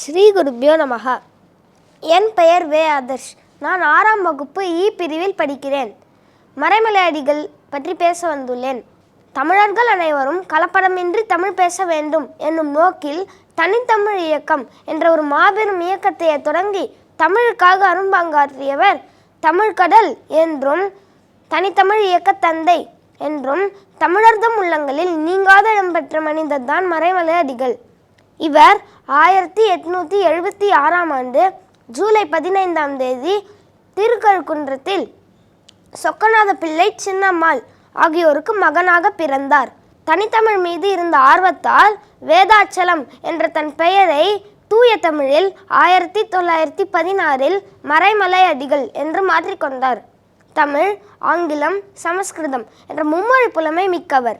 ஸ்ரீ குருப்பியோ நமக. என் பெயர் வே ஆதர்ஷ். நான் ஆறாம் வகுப்பு இ பிரிவில் படிக்கிறேன். மறைமலையாடிகள் பற்றி பேச வந்துள்ளேன். தமிழர்கள் அனைவரும் கலப்படமின்றி தமிழ் பேச வேண்டும் என்னும் நோக்கில் தனித்தமிழ் இயக்கம் என்ற ஒரு மாபெரும் இயக்கத்தை தொடங்கி தமிழுக்காக அரும்பாங்காற்றியவர் தமிழ்கடல் என்றும் தனித்தமிழ் இயக்க தந்தை என்றும் தமிழர்தம் உள்ளங்களில் நீங்காத இடம்பெற்ற மனிதர்தான் மறைமலை அடிகள் இவர் ஆயிரத்தி எட்நூற்றி எழுபத்தி ஆறாம் ஆண்டு ஜூலை பதினைந்தாம் தேதி திருக்கழுக்குன்றத்தில் சொக்கநாத பிள்ளை சின்னம்மாள் ஆகியோருக்கு மகனாக பிறந்தார். தனித்தமிழ் மீது இருந்த ஆர்வத்தால் வேதாச்சலம் என்ற தன் பெயரை தூய தமிழில் ஆயிரத்தி தொள்ளாயிரத்தி பதினாறில் மறைமலை அடிகள் என்று மாற்றிக்கொண்டார் தமிழ் ஆங்கிலம் சமஸ்கிருதம் என்ற மும்மொழி புலமை மிக்கவர்.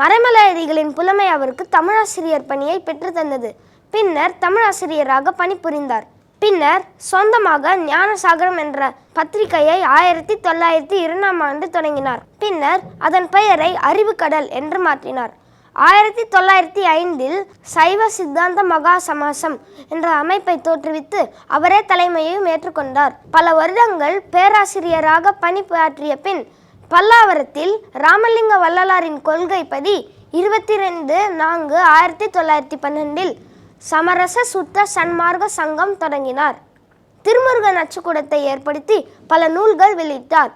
மறைமலை புலமை அவருக்கு தமிழாசிரியர் பணியை பெற்றுத்தந்தது. பின்னர் தமிழாசிரியராக பணிபுரிந்தார். பின்னர் சொந்தமாக ஞானசாகரம் என்ற பத்திரிகையை ஆயிரத்தி தொள்ளாயிரத்தி இரண்டாம் ஆண்டு தொடங்கினார். பின்னர் அதன் பெயரை அறிவுக்கடல் என்று மாற்றினார். ஆயிரத்தி தொள்ளாயிரத்தி ஐந்தில் சைவ சித்தாந்த மகா சமாசம் என்ற அமைப்பை தோற்றுவித்து அவரே தலைமையையும் ஏற்றுக்கொண்டார். பல வருடங்கள் பேராசிரியராக பணியாற்றிய பின் பல்லாவரத்தில் ராமலிங்க வள்ளலாரின் கொள்கைப்படி இருபத்தி ரெண்டு நான்கு ஆயிரத்தி தொள்ளாயிரத்தி பன்னெண்டில் சமரச சுத்த சன்மார்க்க சங்கம் தொடங்கினார். திருமுருகன் அச்சுக்கூடத்தை ஏற்படுத்தி பல நூல்கள் வெளியிட்டார்.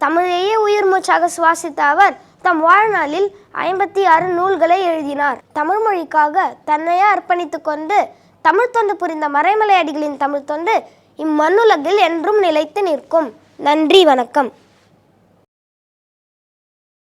தமிழையே உயிர் மூச்சாக சுவாசித்த அவர் தம் வாழ்நாளில் ஐம்பத்தி ஆறு நூல்களை எழுதினார். தமிழ் மொழிக்காக தன்னையே அர்ப்பணித்து கொண்டு தமிழ் தொண்டு புரிந்த மறைமலை அடிகளின் தமிழ் தொண்டு இம்மண்ணுலகில் என்றும் நிலைத்து நிற்கும். நன்றி வணக்கம்.